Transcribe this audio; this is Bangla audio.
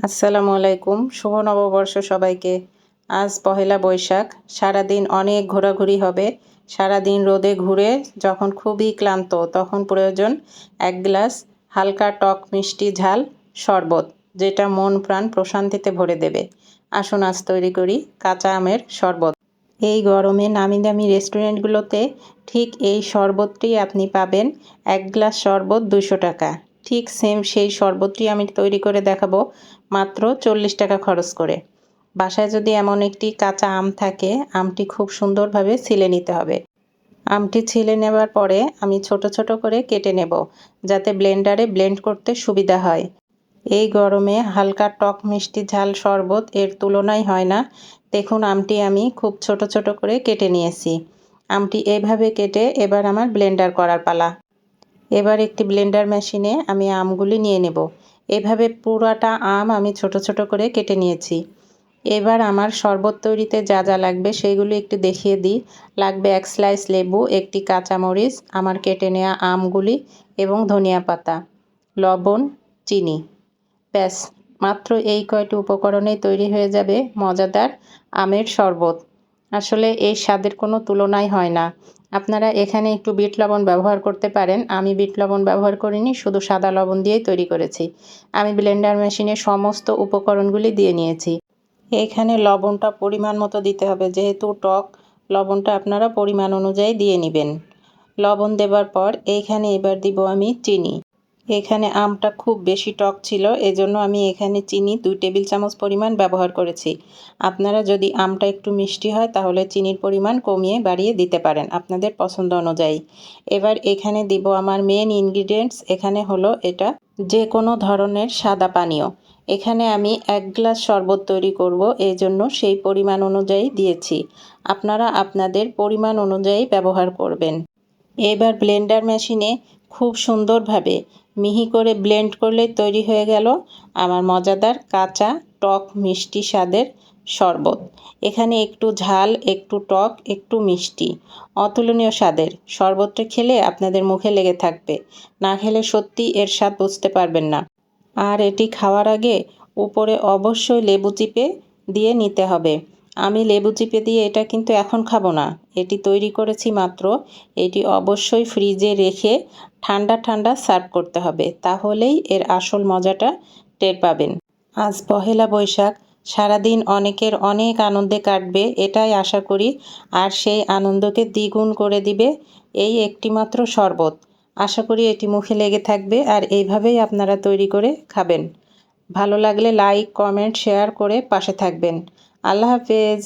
আসসালামু আলাইকুম। শুভ নববর্ষ সবাইকে। আজ পহেলা বৈশাখ। সারাদিন অনেক ঘোরাঘুরি হবে। সারাদিন রোদে ঘুরে যখন খুবই ক্লান্ত, তখন প্রয়োজন এক গ্লাস হালকা টক মিষ্টি ঝাল শরবত, যেটা মন প্রাণ প্রশান্তিতে ভরে দেবে। আসুন, আজ তৈরি করি কাঁচা আমের শরবত। এই গরমে নামি দামি রেস্টুরেন্টগুলোতে ঠিক এই শরবতটি আপনি পাবেন। এক গ্লাস শরবত দুশো টাকা। ঠিক সেম সেই শরবতটি আমি তৈরি করে দেখাবো, মাত্র চল্লিশ টাকা খরচ করে। বাসায় যদি এমন একটি কাঁচা আম থাকে, আমটি খুব সুন্দরভাবে ছিলে নিতে হবে। আমটি ছিলে নেবার পরে আমি ছোট ছোট করে কেটে নেব, যাতে ব্লেন্ডারে ব্লেন্ড করতে সুবিধা হয়। এই গরমে হালকা টক মিষ্টি ঝাল শরবত এর তুলনাই হয় না। দেখুন, আমটি আমি খুব ছোট ছোট করে কেটে নিয়েছি। আমটি এভাবে কেটে এবার আমার ব্লেন্ডার করার পালা। এবার একটি ব্লেন্ডার মেশিনে আমি আমগুলি নিয়ে নেব। এভাবে পুরাটা আম আমি ছোট ছোট করে কেটে নিয়েছি। এবার আমার শরবত তৈরিতে যা যা লাগবে সেইগুলি একটু দেখিয়ে দিই। লাগবে এক স্লাইস লেবু, একটি কাঁচামরিচ, আমার কেটে নেওয়া আমগুলি এবং ধনিয়া পাতা, লবণ, চিনি। ব্যাস, মাত্র এই কয়টি উপকরণেই তৈরি হয়ে যাবে মজাদার আমের শরবত। আসলে এই স্বাদের কোনো তুলনাই হয় না। আপনারা এখানে একটু বিট লবণ ব্যবহার করতে পারেন। আমি বিট লবণ ব্যবহার করিনি, শুধু সাদা লবণ দিয়েই তৈরি করেছি। আমি ব্লেন্ডার মেশিনে সমস্ত উপকরণগুলি দিয়ে নিয়েছি। এখানে লবণটা পরিমাণ মতো দিতে হবে, যেহেতু টক, লবণটা আপনারা পরিমাণ অনুযায়ী দিয়ে নেবেন। লবণ দেবার পর এইখানে এবার দিব আমি চিনি। এখানে আমটা খুব বেশি টক ছিল, এজন্য আমি এখানে চিনি দুই টেবিল চামচ পরিমাণ ব্যবহার করেছি। আপনারা যদি আমটা একটু মিষ্টি হয়, তাহলে চিনির পরিমাণ কমিয়ে বাড়িয়ে দিতে পারেন আপনাদের পছন্দ অনুযায়ী। এবার এখানে দিব আমার মেন ইনগ্রিডিয়েন্টস এখানে হলো এটা যে কোনো ধরনের সাদা পানীয়। এখানে আমি এক গ্লাস শরবত তৈরি করব এই জন্য সেই পরিমাণ অনুযায়ী দিয়েছি। আপনারা আপনাদের পরিমাণ অনুযায়ী ব্যবহার করবেন। এবার ব্লেন্ডার মেশিনে খুব সুন্দরভাবে। মিহি করে ব্লেন্ড করলে তৈরি হয়ে গেল আমার মজাদার কাঁচা টক মিষ্টি স্বাদের শরবত। এখানে একটু ঝাল, একটু টক, একটু মিষ্টি। অতুলনীয় স্বাদের। শরবতটা খেলে আপনাদের মুখে লেগে থাকবে। না খেলে সত্যি এর স্বাদ বুঝতে পারবেন না। আর এটি খাওয়ার আগে উপরে অবশ্যই লেবু চিপে দিয়ে নিতে হবে। আমি লেবু চিপে দিয়ে এটা কিন্তু এখন খাব না। এটি তৈরি করেছি মাত্র। এটি অবশ্যই ফ্রিজে রেখে ঠান্ডা ঠান্ডা সার্ভ করতে হবে। তাহলেই এর আসল মজাটা টের পাবেন। আজ পহেলা বৈশাখ। সারাদিন অনেকের অনেক আনন্দে কাটবে, এটাই আশা করি। আর সেই আনন্দকে দ্বিগুণ করে দিবে এই একটিমাত্র শরবত। আশা করি এটি মুখে লেগে থাকবে আর এইভাবেই আপনারা তৈরি করে খাবেন। ভালো লাগলে লাইক, কমেন্ট, শেয়ার করে পাশে থাকবেন। আল্লাহ হাফেজ।